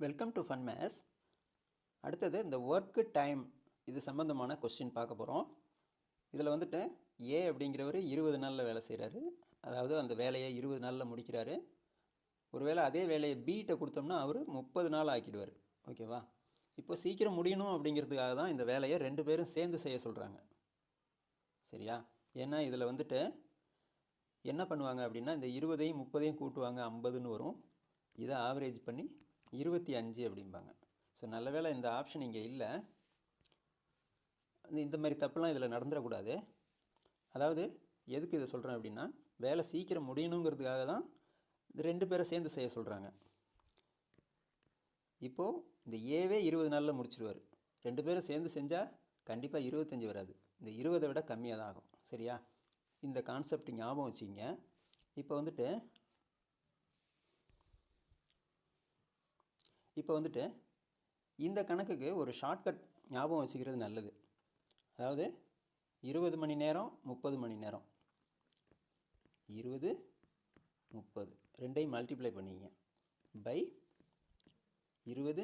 Welcome to fun maze அடுத்தது இந்த work time இது சம்மந்தமான கொஸ்டின் பார்க்க போகிறோம் இதில் வந்துட்டு ஏ அப்படிங்கிறவர் இருபது நாளில் வேலை செய்கிறாரு அதாவது அந்த வேலையை இருபது நாளில் முடிக்கிறாரு. ஒருவேளை அதே வேலையை பீட்டை கொடுத்தோம்னா அவர் முப்பது நாள் ஆக்கிடுவார். ஓகேவா இப்போ சீக்கிரம் முடியணும் அப்படிங்கிறதுக்காக தான் இந்த வேலையை ரெண்டு பேரும் சேர்ந்து செய்ய சொல்கிறாங்க சரியா? ஏன்னா இதில் வந்துட்டு என்ன பண்ணுவாங்க அப்படின்னா இந்த இருபதையும் முப்பதையும் கூட்டுவாங்க ஐம்பதுன்னு வரும். இதை ஆவரேஜ் பண்ணி இருபத்தி அஞ்சு அப்படிம்பாங்க. ஸோ நல்ல வேளை இந்த ஆப்ஷன் இங்கே இல்லை. இந்த- இந்த மாதிரி தப்புலாம் இதில் நடந்துடக்கூடாது. அதாவது எதுக்கு இதை சொல்கிறேன் அப்படின்னா வேலை சீக்கிரம் முடியணுங்கிறதுக்காக தான் இந்த ரெண்டு பேரை சேர்ந்து செய்ய சொல்கிறாங்க இப்போது இந்த ஏவே இருபது நாளில் முடிச்சிருவார். ரெண்டு பேரும் சேர்ந்து செஞ்சால் கண்டிப்பாக இருபத்தஞ்சி வராது. இந்த இருபதை விட கம்மியாக தான் ஆகும். சரியா? இந்த கான்செப்ட் ஞாபகம் வச்சிங்க இப்போ வந்துட்டு இப்போ வந்துட்டு இந்த கணக்குக்கு ஒரு ஷார்ட்கட் ஞாபகம் வச்சுக்கிறது நல்லது. அதாவது இருபது மணி நேரம் முப்பது மணி நேரம். இருபது முப்பது. ரெண்டையும் மல்டிப்ளை பண்ணிங்க. பை இருபது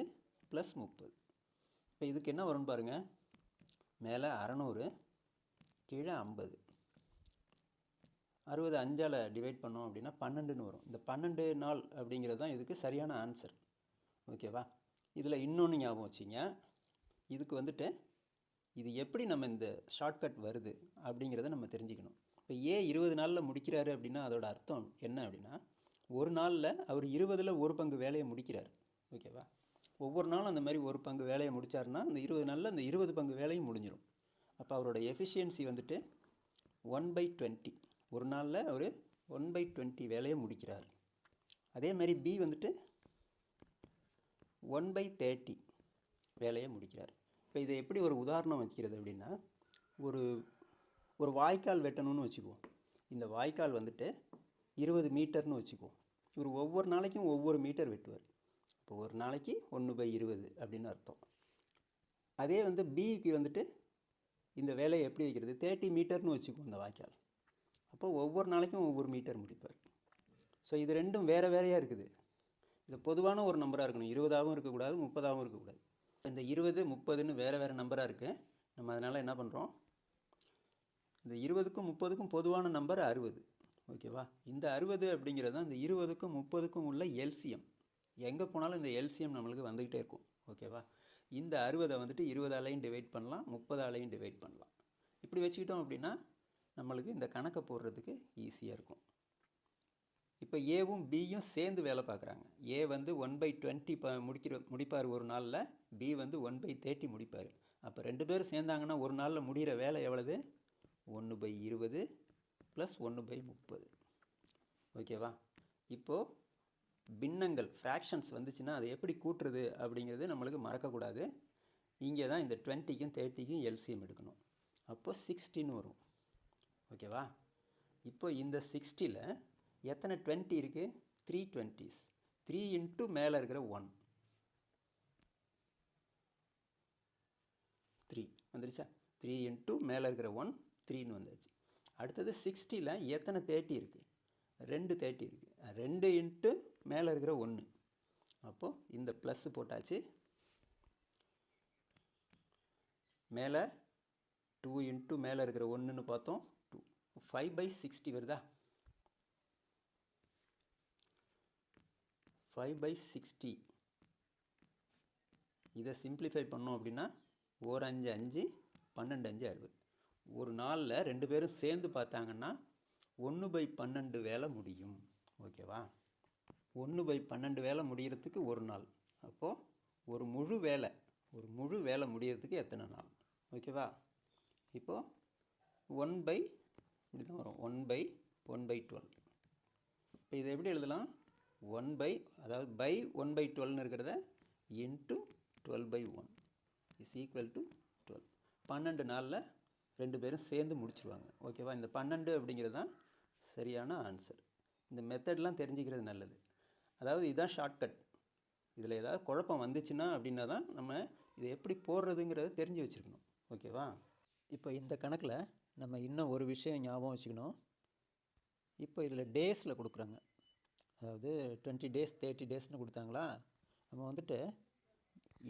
ப்ளஸ் முப்பது. இப்போ இதுக்கு என்ன வரும்னு பாருங்கள் மேலே அறநூறு கீழே ஐம்பது. அறுபது அஞ்சால் டிவைட் பண்ணோம் அப்படின்னா பன்னெண்டுன்னு வரும். இந்த பன்னெண்டு நாள் அப்படிங்கிறது தான் இதுக்கு சரியான ஆன்சர் ஓகேவா? இதில் இன்னொன்று ஞாபகம் வச்சிங்க. இதுக்கு வந்துட்டு இது எப்படி நம்ம இந்த ஷார்ட்கட் வருது அப்படிங்கிறத நம்ம தெரிஞ்சுக்கணும். இப்போ ஏ இருபது நாளில் முடிக்கிறாரு அப்படின்னா அதோட அர்த்தம் என்ன அப்படின்னா ஒரு நாளில் அவர் இருபதில் ஒரு பங்கு வேலையை முடிக்கிறார். ஓகேவா? ஒவ்வொரு நாளும் அந்த மாதிரி ஒரு பங்கு வேலையை முடிச்சாருன்னா அந்த இருபது நாளில் அந்த இருபது பங்கு வேலையும் முடிஞ்சிடும் அப்போ அவரோட எஃபிஷியன்சி வந்துட்டு ஒன் பை டுவெண்ட்டி ஒரு நாளில் அவர் ஒன் பை டுவெண்ட்டி வேலையை முடிக்கிறார். அதே மாதிரி பி வந்துட்டு ஒன் பை தேர்ட்டி வேலையை முடிக்கிறார். இப்போ இதை எப்படி ஒரு உதாரணம் வச்சுக்கிறது அப்படின்னா ஒரு ஒரு வாய்க்கால் வெட்டணும்னு வச்சுக்குவோம். இந்த வாய்க்கால் வந்துட்டு இருபது மீட்டர்னு வச்சுக்குவோம். இவர் ஒவ்வொரு நாளைக்கும் ஒவ்வொரு மீட்டர் வெட்டுவார். இப்போ ஒரு நாளைக்கு ஒன்று பை இருபது அப்படின்னு அர்த்தம். அதே வந்து பிக்கு வந்துட்டு இந்த வேலையை எப்படி வைக்கிறது? தேர்ட்டி மீட்டர்னு வச்சுக்குவோம் இந்த வாய்க்கால். அப்போ ஒவ்வொரு நாளைக்கும் ஒவ்வொரு மீட்டர் முடிப்பார். ஸோ இது ரெண்டும் வேறு வேறையாக இருக்குது. இது பொதுவான ஒரு நம்பராக இருக்கணும். இருபதாகவும் இருக்கக்கூடாது முப்பதாகவும் இருக்கக்கூடாது. இந்த இருபது முப்பதுன்னு வேறு வேறு நம்பராக இருக்குது நம்ம அதனால் என்ன பண்ணுறோம் இந்த இருபதுக்கும் முப்பதுக்கும் பொதுவான நம்பர் அறுபது. ஓகேவா இந்த அறுபது அப்படிங்கிறது தான் இந்த இருபதுக்கும் முப்பதுக்கும் உள்ள எல்சிஎம் எங்கே போனாலும் இந்த எல்சிஎம் நம்மளுக்கு வந்துக்கிட்டே இருக்கும். ஓகேவா இந்த அறுபதை வந்துட்டு இருபதாலையும் டிவைட் பண்ணலாம் முப்பதாலையும் டிவைட் பண்ணலாம். இப்படி வச்சுக்கிட்டோம் அப்படின்னா நம்மளுக்கு இந்த கணக்கை போடுறதுக்கு ஈஸியாக இருக்கும். இப்போ ஏவும் பியும் சேர்ந்து வேலை பார்க்குறாங்க. ஏ வந்து ஒன் பை டுவெண்ட்டி ப முடிக்கிற முடிப்பார் ஒரு நாளில் பி வந்து ஒன் பை தேர்ட்டி முடிப்பார். அப்போ ரெண்டு பேரும் சேர்ந்தாங்கன்னா ஒரு நாளில் முடிகிற வேலை எவ்வளவு? ஒன்று பை இருபது ப்ளஸ் ஒன்று பை முப்பது. ஓகேவா இப்போது பின்னங்கள் ஃப்ராக்ஷன்ஸ் வந்துச்சுன்னா அதை எப்படி கூட்டுறது அப்படிங்கிறது நம்மளுக்கு மறக்கக்கூடாது. இங்கே தான் இந்த டுவெண்ட்டிக்கும் தேர்ட்டிக்கும் எல்சிஎம் எடுக்கணும். அப்போது சிக்ஸ்டின்னு வரும். ஓகேவா இப்போ இந்த சிக்ஸ்டியில் எத்தனை டுவெண்ட்டி இருக்குது த்ரீ டுவெண்ட்டிஸ் த்ரீ இன்ட்டு மேலே இருக்கிற ஒன் த்ரீ வந்துருச்சா? த்ரீ இன்ட்டு மேலே இருக்கிற ஒன் த்ரீன்னு வந்தாச்சு அடுத்தது சிக்ஸ்டியில் எத்தனை தேர்ட்டி இருக்குது ரெண்டு தேர்ட்டி இருக்குது ரெண்டு இன்ட்டு மேலே இருக்கிற ஒன்று அப்போது இந்த ப்ளஸ் போட்டாச்சு. மேலே டூ இன்ட்டு மேலே இருக்கிற ஒன்றுன்னு பார்த்தோம். டூ ஃபைவ் பை சிக்ஸ்டி வருதா? ஃபைவ் பை சிக்ஸ்டி இதை சிம்பிளிஃபை பண்ணோம் அப்படின்னா ஒரு அஞ்சு அஞ்சு பன்னெண்டு அஞ்சு அறுபது. ஒரு நாளில் ரெண்டு பேரும் சேர்ந்து பார்த்தாங்கன்னா ஒன்று பை பன்னெண்டு வேலை முடியும். ஓகேவா ஒன்று பை பன்னெண்டு வேலை முடிகிறதுக்கு ஒரு நாள். அப்போது ஒரு முழு வேலை ஒரு முழு வேலை முடிகிறதுக்கு எத்தனை நாள்? ஓகேவா இப்போது ஒன் பை இப்படி தான் வரும். One by one by twelve இப்போ இதை எப்படி எழுதலாம்? ஒன் பை அதாவது பை ஒன் பை டுவெல்னு இருக்கிறத into twelve by one is equal to twelve பன்னெண்டு நாளில் ரெண்டு பேரும் சேர்ந்து முடிச்சுருவாங்க. ஓகேவா இந்த பன்னெண்டு அப்படிங்கிறது தான் சரியான ஆன்சர் இந்த மெத்தட்லாம் தெரிஞ்சுக்கிறது நல்லது. அதாவது இதுதான் ஷார்ட்கட் இதில் ஏதாவது குழப்பம் வந்துச்சுன்னா அப்படின்னா தான் நம்ம இதை எப்படி போடுறதுங்கிறத தெரிஞ்சு வச்சுருக்கணும். ஓகேவா இப்போ இந்த கணக்கில் நம்ம இன்னும் ஒரு விஷயம் ஞாபகம் வச்சுக்கணும். இப்போ இதில் டேஸில் கொடுக்குறாங்க. அதாவது டுவெண்ட்டி டேஸ் தேர்ட்டி டேஸ்னு கொடுத்தாங்களா? நம்ம வந்துட்டு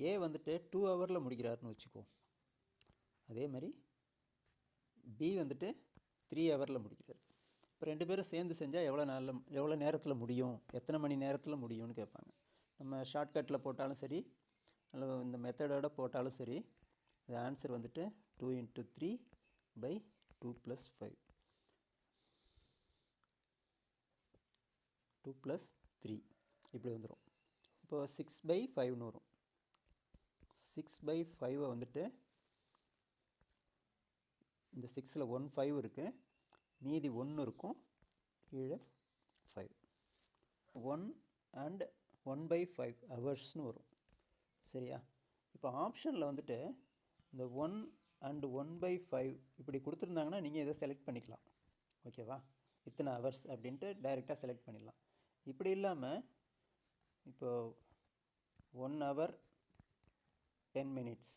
ஏ வந்துட்டு டூ ஹவரில் முடிக்கிறாருன்னு வச்சுக்கோ. அதே மாதிரி பி வந்துட்டு த்ரீ ஹவரில் முடிக்கிறார். இப்போ ரெண்டு பேரும் சேர்ந்து செஞ்சால் எவ்வளோ நாளில் எவ்வளோ நேரத்தில் முடியும்? எத்தனை மணி நேரத்தில் முடியும்னு கேட்பாங்க. நம்ம ஷார்ட்கட்டில் போட்டாலும் சரி அல்லது இந்த மெத்தடோட போட்டாலும் சரி இது ஆன்சர் வந்துட்டு two into three by two plus five two plus three இப்படி வந்துடும் இப்போது சிக்ஸ் பை ஃபைவ்னு வரும். சிக்ஸ் பை ஃபைவை வந்துட்டு இந்த சிக்ஸில் ஒன் ஃபைவ் இருக்குது மீதி ஒன்று இருக்கும். கீழே five one and one by five ஹவர்ஸ்னு வரும். சரியா? இப்போ ஆப்ஷனில் வந்துட்டு இந்த one and one by five இப்படி கொடுத்துருந்தாங்கன்னா நீங்கள் இதை செலக்ட் பண்ணிக்கலாம். ஓகேவா இத்தனை ஹவர்ஸ் அப்படின்ட்டு டைரெக்டாக செலக்ட் பண்ணிடலாம். இப்படி இல்லாமல் இப்போ one hour ten minutes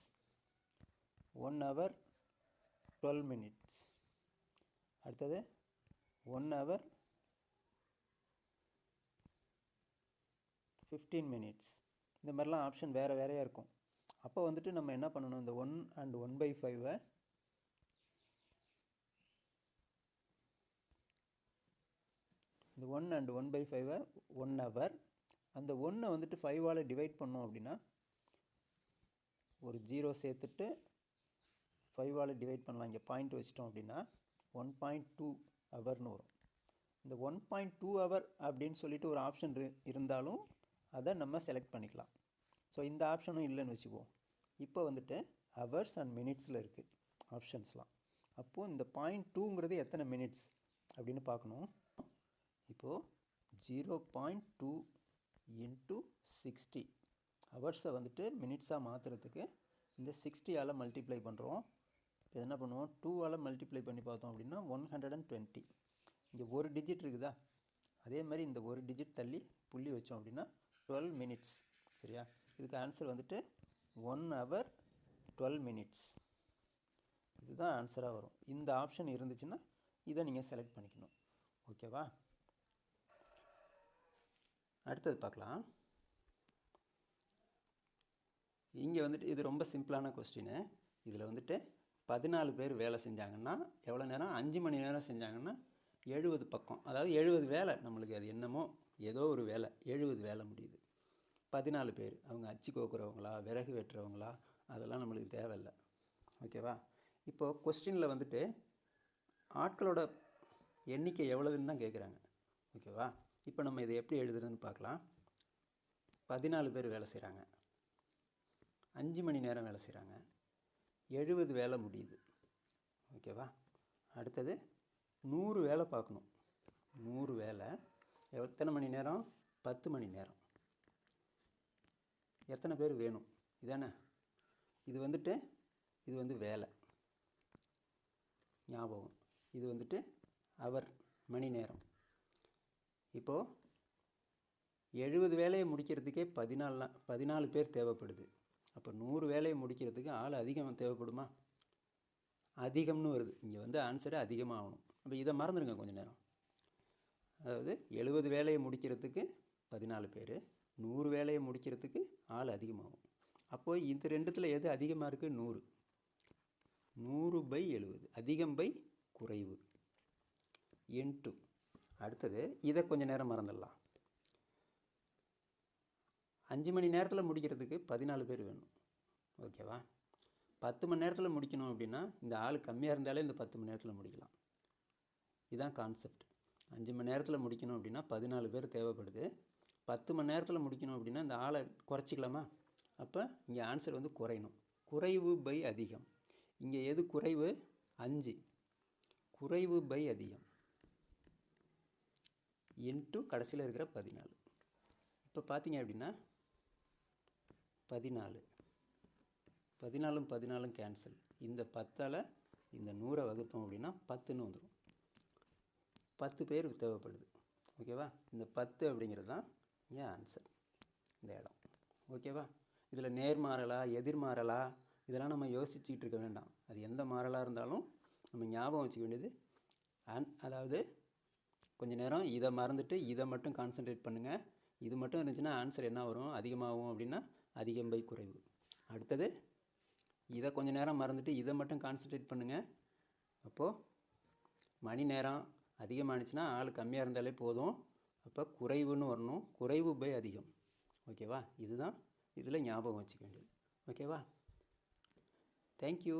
one hour twelve minutes அடுத்தது ஒன் ஹவர் ஃபிஃப்டீன் மினிட்ஸ் இந்த மாதிரிலாம் ஆப்ஷன் வேறு வேறையாக இருக்கும். அப்போ வந்துட்டு நம்ம என்ன பண்ணணும்? இந்த ஒன் அண்ட் ஒன் பை ஃபைவை இந்த ஒன் அண்ட் ஒன் பை ஃபைவை ஒன் ஹவர் அந்த ஒன்றை வந்துட்டு ஃபைவால் டிவைட் பண்ணோம் அப்படின்னா ஒரு ஜீரோ சேர்த்துட்டு ஃபைவால் டிவைட் பண்ணலாம். இங்கே பாயிண்ட் வச்சிட்டோம் அப்படின்னா ஒன் பாயிண்ட் டூ ஹவர்னு வரும். இந்த ஒன் பாயிண்ட் டூ ஹவர் அப்படின்னு சொல்லிட்டு ஒரு ஆப்ஷன் இருந்தாலும் அதை நம்ம செலக்ட் பண்ணிக்கலாம். ஸோ இந்த ஆப்ஷனும் இல்லைன்னு வச்சுக்குவோம். இப்போ வந்துட்டு ஹவர்ஸ் அண்ட் மினிட்ஸில் இருக்குது ஆப்ஷன்ஸ்லாம் அப்போது இந்த பாயிண்ட் டூங்கிறது எத்தனை மினிட்ஸ் அப்படின்னு பார்க்கணும். இப்போது zero point two into sixty ஹவர்ஸை வந்துட்டு மினிட்ஸாக மாற்றுறதுக்கு இந்த சிக்ஸ்டியால் மல்டிப்ளை பண்ணுறோம் இப்போ என்ன பண்ணுவோம்? டூவால் மல்டிப்ளை பண்ணி பார்த்தோம் அப்படின்னா ஒன் ஹண்ட்ரட் அண்ட் டுவெண்ட்டி இங்கே ஒரு டிஜிட் இருக்குதா? அதே மாதிரி இந்த ஒரு டிஜிட் தள்ளி புள்ளி வச்சோம் அப்படின்னா டுவெல் மினிட்ஸ் சரியா? இதுக்கு ஆன்சர் வந்துட்டு ஒன் ஹவர் டுவெல் மினிட்ஸ் இதுதான் ஆன்சராக வரும். இந்த ஆப்ஷன் இருந்துச்சுன்னா இதை நீங்கள் செலக்ட் பண்ணிக்கணும். ஓகேவா அடுத்தது பார்க்கலாம். இங்கே வந்துட்டு இது ரொம்ப சிம்பிளான கொஸ்டின். இதில் வந்துட்டு பதினாலு பேர் வேலை செஞ்சாங்கன்னா எவ்வளோ நேரம்? அஞ்சு மணி நேரம் செஞ்சாங்கன்னா எழுபது பக்கம். அதாவது எழுபது வேலை நம்மளுக்கு. அது என்னமோ ஏதோ ஒரு வேலை. எழுபது வேலை முடியுது. பதினாலு பேர். அவங்க அச்சு கோக்குறவங்களா? விறகு வெட்டுறவங்களா? அதெல்லாம் நம்மளுக்கு தேவையில்லை. ஓகேவா? இப்போது கொஸ்டினில் வந்துட்டு ஆட்களோட எண்ணிக்கை எவ்வளோதுன்னு தான் கேட்குறாங்க ஓகேவா? இப்போ நம்ம இதை எப்படி எழுதுறதுன்னு பார்க்கலாம். பதினாலு பேர் வேலை செய்கிறாங்க அஞ்சு மணி நேரம் வேலை செய்கிறாங்க எழுபது வேலை முடியுது. ஓகேவா அடுத்தது நூறு வேலை பார்க்கணும். நூறு வேலை. எத்தனை மணி நேரம்? பத்து மணி நேரம். எத்தனை பேர் வேணும்? இதானே? இது வந்துட்டு இது வந்து வேலை. ஞாபகம். இது வந்துட்டு அவர் மணி நேரம். இப்போது எழுபது வேலையை முடிக்கிறதுக்கே பதினாலு பதினாலு பேர் தேவைப்படுது. அப்போ நூறு வேலையை முடிக்கிறதுக்கு ஆள் அதிகம் தேவைப்படுமா? அதிகம்னு வருது. இங்கே வந்து ஆன்சரு அதிகமாகணும். அப்போ இதை மறந்துடுங்க கொஞ்சம் நேரம். அதாவது எழுபது வேலையை முடிக்கிறதுக்கு பதினாலு பேர் நூறு வேலையை முடிக்கிறதுக்கு ஆள் அதிகமாகும். அப்போது இந்த ரெண்டுத்தில் எது அதிகமாக இருக்குது நூறு. நூறு பை எழுபது. அதிகம் பை குறைவு. இன்ட்டு அடுத்தது இதை கொஞ்சம் நேரம் மறந்துடலாம். அஞ்சு மணி நேரத்தில் முடிக்கிறதுக்கு பதினாலு பேர் வேணும். ஓகேவா? பத்து மணி நேரத்தில் முடிக்கணும் அப்படின்னா இந்த ஆள் கம்மியாக இருந்தாலே இந்த பத்து மணி நேரத்தில் முடிக்கலாம். இதுதான் கான்செப்ட் அஞ்சு மணி நேரத்தில் முடிக்கணும் அப்படின்னா பதினாலு பேர் தேவைப்படுது. பத்து மணி நேரத்தில் முடிக்கணும் அப்படின்னா இந்த ஆளை குறைச்சிக்கலாமா? அப்போ இங்கே ஆன்சர் வந்து குறையணும். குறைவு பை அதிகம். இங்கே எது குறைவு? அஞ்சு. குறைவு பை அதிகம். இன்ட்டு கடைசியில் இருக்கிற பதினாலு. இப்போ பார்த்தீங்க அப்படின்னா பதினாலு. பதினாலும் பதினாலும் கேன்சல் இந்த பத்தால் இந்த நூறை வகுத்தோம் அப்படின்னா பத்துன்னு வந்துடும் பத்து பேர் தேவைப்படுது. ஓகேவா இந்த பத்து அப்படிங்கிறது தான் ஏன் ஆன்சர் இந்த இடம். ஓகேவா இதில் நேர்மாறலா எதிர்மாறலா இதெல்லாம் நம்ம யோசிச்சுக்கிட்டு இருக்க வேண்டாம். அது எந்த மாறலாக இருந்தாலும் நம்ம ஞாபகம் வச்சுக்க வேண்டியது அன் அதாவது கொஞ்ச நேரம் இதை மறந்துட்டு இதை மட்டும் கான்சென்ட்ரேட் பண்ணுங்கள் இது மட்டும் இருந்துச்சுன்னா ஆன்சர் என்ன வரும்? அதிகமாகும் அப்படின்னா அதிகம் பை குறைவு. அடுத்தது இதை கொஞ்ச நேரம் மறந்துட்டு இதை மட்டும் கான்சென்ட்ரேட் பண்ணுங்கள் அப்போது மணி நேரம் அதிகமானுச்சுன்னா ஆள் கம்மியாக இருந்தாலே போதும். அப்போ குறைவுன்னு வரணும். குறைவு பை அதிகம். ஓகேவா? இதுதான் இதில் ஞாபகம் வச்சுக்க வேண்டியது. ஓகேவா? தேங்க்யூ